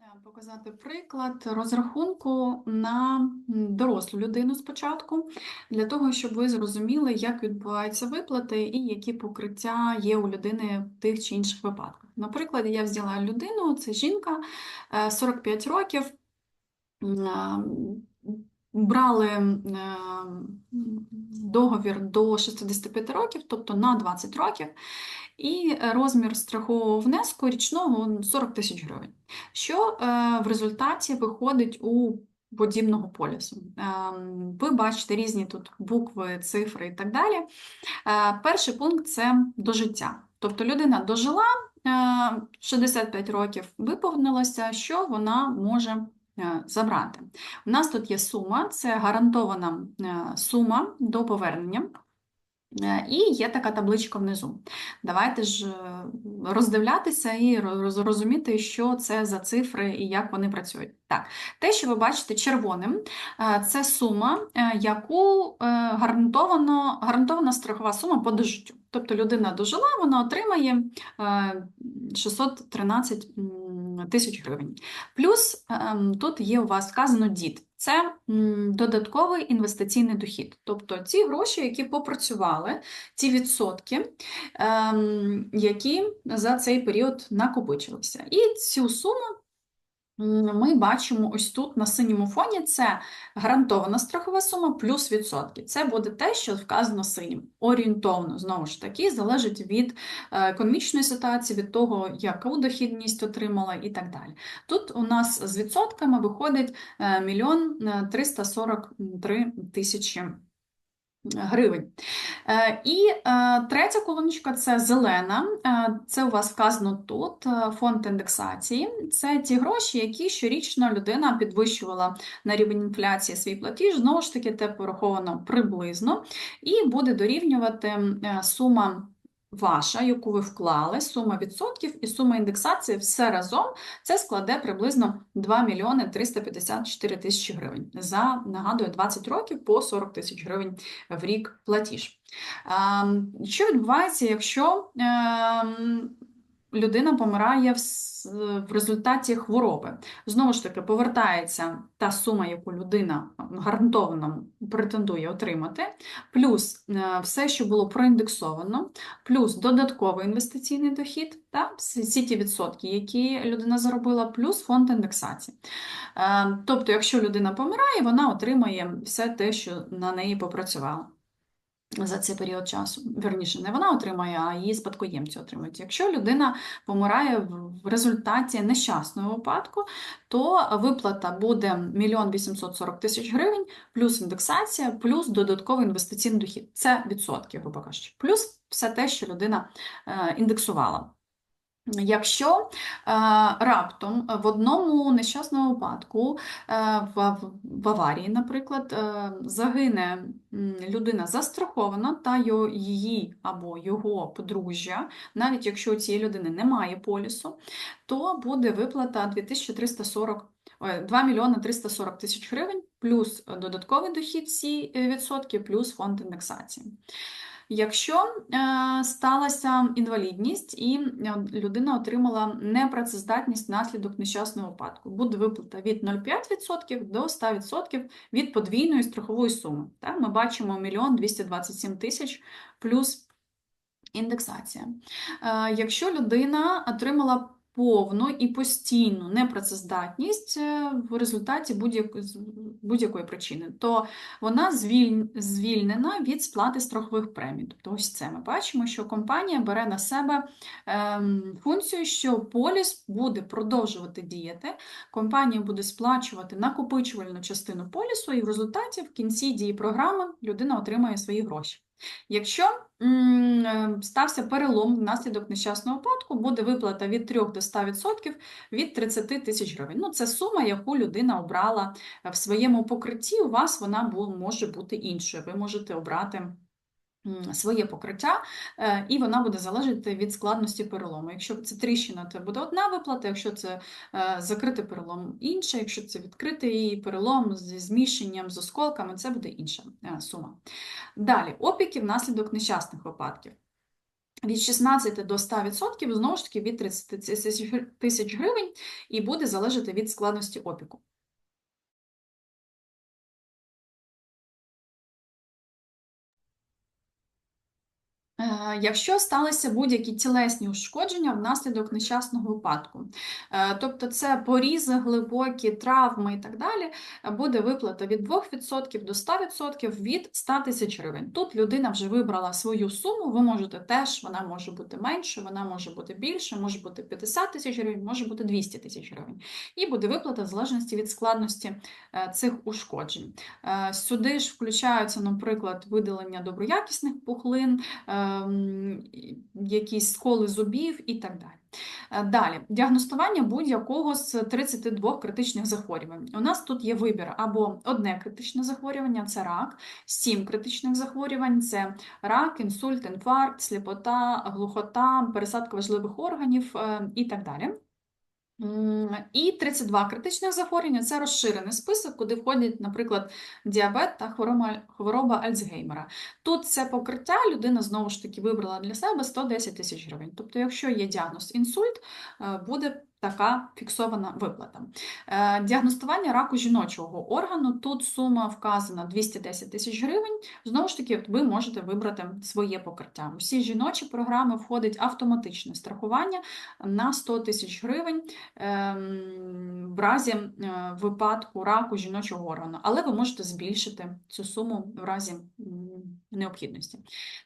е, показати приклад розрахунку на дорослу людину спочатку, для того, щоб ви зрозуміли, як відбуваються виплати і які покриття є у людини в тих чи інших випадках. Наприклад, я взяла людину, це жінка, е, 45 років. Брали е, договір до 65 років, тобто на 20 років, і розмір страхового внеску річного 40 тисяч гривень, що е, в результаті виходить у подібного полісу. Ем, Ви бачите різні тут букви, цифри і так далі. Е, Перший пункт це до життя. Тобто людина дожила е, 65 років, виповнилося, що вона може е, забрати. У нас тут є сума, це гарантована е, сума до повернення. Е, І є така табличка внизу. Давайте ж е, роздивлятися і розуміти, що це за цифри і як вони працюють. Так, те, що ви бачите червоним, е, це сума, е, яку е, гарантовано, гарантована страхова сума по дожиттю. Тобто людина дожила, вона отримає е, 613 м, тисяч гривень. Плюс ем, тут є у вас вказано дід. Це додатковий інвестиційний дохід. Тобто ці гроші, які попрацювали, ці відсотки, ем, які за цей період накопичилися. І цю суму ми бачимо ось тут на синьому фоні це гарантована страхова сума плюс відсотки. Це буде те, що вказано синім. Орієнтовно, знову ж таки, залежить від е, економічної ситуації, від того, яку дохідність отримала і так далі. Тут у нас з відсотками виходить е, мільйон е, 343 тисячі гривень. Е, І е, третя колоночка це зелена. Е, Це у вас вказано тут фонд індексації. Це ті гроші, які щорічно людина підвищувала на рівень інфляції свій платіж. Знову ж таки, те пораховано приблизно, і буде дорівнювати сума. Ваша, яку ви вклали, сума відсотків і сума індексації все разом це складе приблизно 2 мільйони 354 тисячі гривень. За, нагадую, 20 років по 40 тисяч гривень в рік платіж. Ем, Що відбувається, якщо ем, людина помирає в в результаті хвороби? Знову ж таки, повертається та сума, яку людина гарантовано претендує отримати, плюс е, все, що було проіндексовано, плюс додатковий інвестиційний дохід, та всі ті відсотки, які людина заробила, плюс фонд індексації. Е, Тобто, якщо людина помирає, вона отримає все те, що на неї попрацювала за цей період часу. Вірніше, не вона отримає, а її спадкоємці отримують. Якщо людина помирає в результаті нещасного випадку, то виплата буде 1 840 тисяч гривень, плюс індексація, плюс додатковий інвестиційний дохід. Це відсотки, грубо кажучи. Плюс все те, що людина е, індексувала. Якщо е, раптом в одному нещасному випадку, е, в, аварії, наприклад, е, загине людина застрахована та її або його подружжя, навіть якщо у цієї людини немає полісу, то буде виплата 2340 2 мільйони 340 тисяч гривень, плюс додатковий дохід е, відсотки, плюс фонд індексації. Якщо е, сталася інвалідність і е, людина отримала непрацездатність внаслідок нещасного випадку, буде виплата від 0,5% до 100% від подвійної страхової суми. Так? Ми бачимо 1 227 тисяч плюс індексація. Е, Якщо людина отримала повну і постійну непрацездатність е, в результаті будь-якої будь-якої причини, то вона звільнена від сплати страхових премій. Тобто ось це ми бачимо, що компанія бере на себе ем, функцію, що поліс буде продовжувати діяти, компанія буде сплачувати накопичувальну частину полісу, і в результаті в кінці дії програми людина отримає свої гроші. Якщо е, стався перелом внаслідок нещасного випадку, буде виплата від 3 до 100% від 30 тисяч гривень. Ну, це сума, яку людина обрала в своєму покритті. У вас вона може бути іншою. Ви можете обрати своє покриття, е, і вона буде залежати від складності перелому. Якщо це тріщина, то буде одна виплата, якщо це е, закритий перелом інша, якщо це відкритий перелом зі зміщенням, з осколками, це буде інша е, сума. Далі, опіки внаслідок нещасних випадків. від 16 до 100%, знову ж таки, від 30 тисяч гривень, і буде залежати від складності опіку. Якщо сталися будь-які тілесні ушкодження внаслідок нещасного випадку, е, тобто це порізи, глибокі травми і так далі, буде виплата від 2% до 100% від 100 тисяч гривень. Тут людина вже вибрала свою суму, ви можете теж, вона може бути менше, вона може бути більше, може бути 50 тисяч гривень, може бути 200 тисяч гривень. І буде виплата в залежності від складності е, цих ушкоджень. Сюди ж включаються, наприклад, видалення доброякісних пухлин. Ем, якісь сколи зубів і так далі. Е, далі, діагностування будь-якого з 32 критичних захворювань. У нас тут є вибір або одне критичне захворювання це рак, сім критичних захворювань це рак, інсульт, інфаркт, сліпота, глухота, пересадка важливих органів е, і так далі. І 32 критичних захворювання це розширений список, куди входять, наприклад, діабет та хвороба, хвороба Альцгеймера. Тут це покриття людина знову ж таки вибрала для себе 110 тисяч гривень. Тобто, якщо є діагноз інсульт, е, буде така фіксована виплата. Е, діагностування раку жіночого органу. Тут сума вказана 210 тисяч гривень. Знову ж таки, ви можете вибрати своє покриття. Усі жіночі програми входить автоматичне страхування на 100 тисяч гривень ем, в разі е, випадку раку жіночого органу, але ви можете збільшити цю суму в разі необхідності.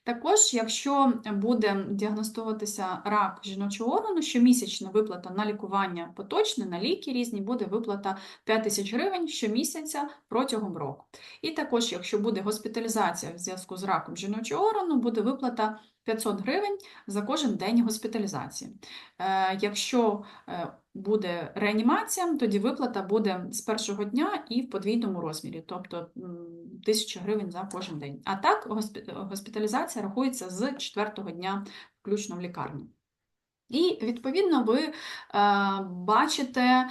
Також, якщо буде діагностуватися рак жіночого органу, щомісячна виплата на лікування поточне, на ліки різні, буде виплата 5 тисяч гривень щомісяця протягом року. І також, якщо буде госпіталізація в зв'язку з раком жіночого органу, буде виплата 500 гривень за кожен день госпіталізації. Е, якщо е, буде реанімація, тоді виплата буде з першого дня і в подвійному розмірі, тобто 1000 гривень за кожен день. А так, госпіталізація рахується з четвертого дня, включно в лікарні. І, відповідно, ви е, бачите.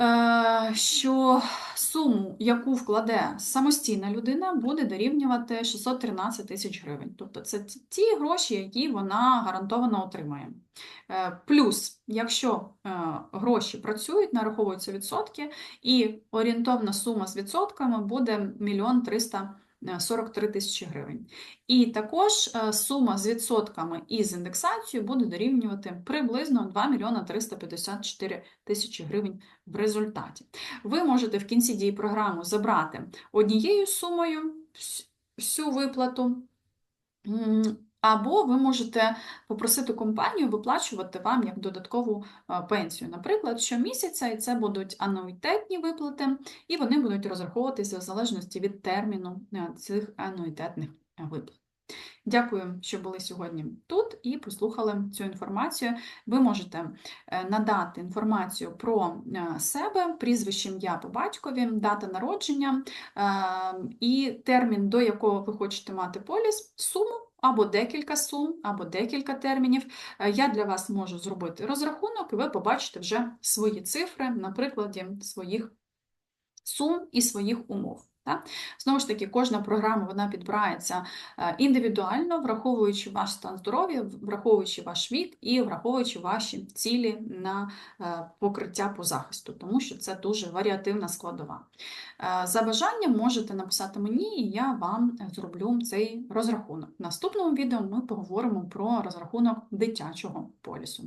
Е, що суму, яку вкладе самостійна людина, буде дорівнювати 613 тисяч гривень. Тобто це ті гроші, які вона гарантовано отримає. Е, плюс, якщо е, гроші працюють, нараховуються відсотки, і орієнтовна сума з відсотками буде 1 300 43 тисячі гривень. І також е, сума з відсотками і з індексацією буде дорівнювати приблизно 2 мільйона 354 тисячі гривень в результаті. Ви можете в кінці дії програми забрати однією сумою всю виплату. Або ви можете попросити компанію виплачувати вам як додаткову пенсію, наприклад, щомісяця, і це будуть ануїтетні виплати, і вони будуть розраховуватися в залежності від терміну цих ануїтетних виплат. Дякую, що були сьогодні тут і послухали цю інформацію. Ви можете е, надати інформацію про е, себе, прізвище ім'я по батькові, дата народження е, і термін, до якого ви хочете мати поліс, суму або декілька сум, або декілька термінів. Е, я для вас можу зробити розрахунок, і ви побачите вже свої цифри на прикладі своїх сум і своїх умов. Так? Знову ж таки, кожна програма вона підбирається е, індивідуально, враховуючи ваш стан здоров'я, враховуючи ваш вік і враховуючи ваші цілі на е, покриття по захисту, тому що це дуже варіативна складова. Е, за бажанням можете написати мені, і я вам зроблю цей розрахунок. В наступному відео ми поговоримо про розрахунок дитячого полісу.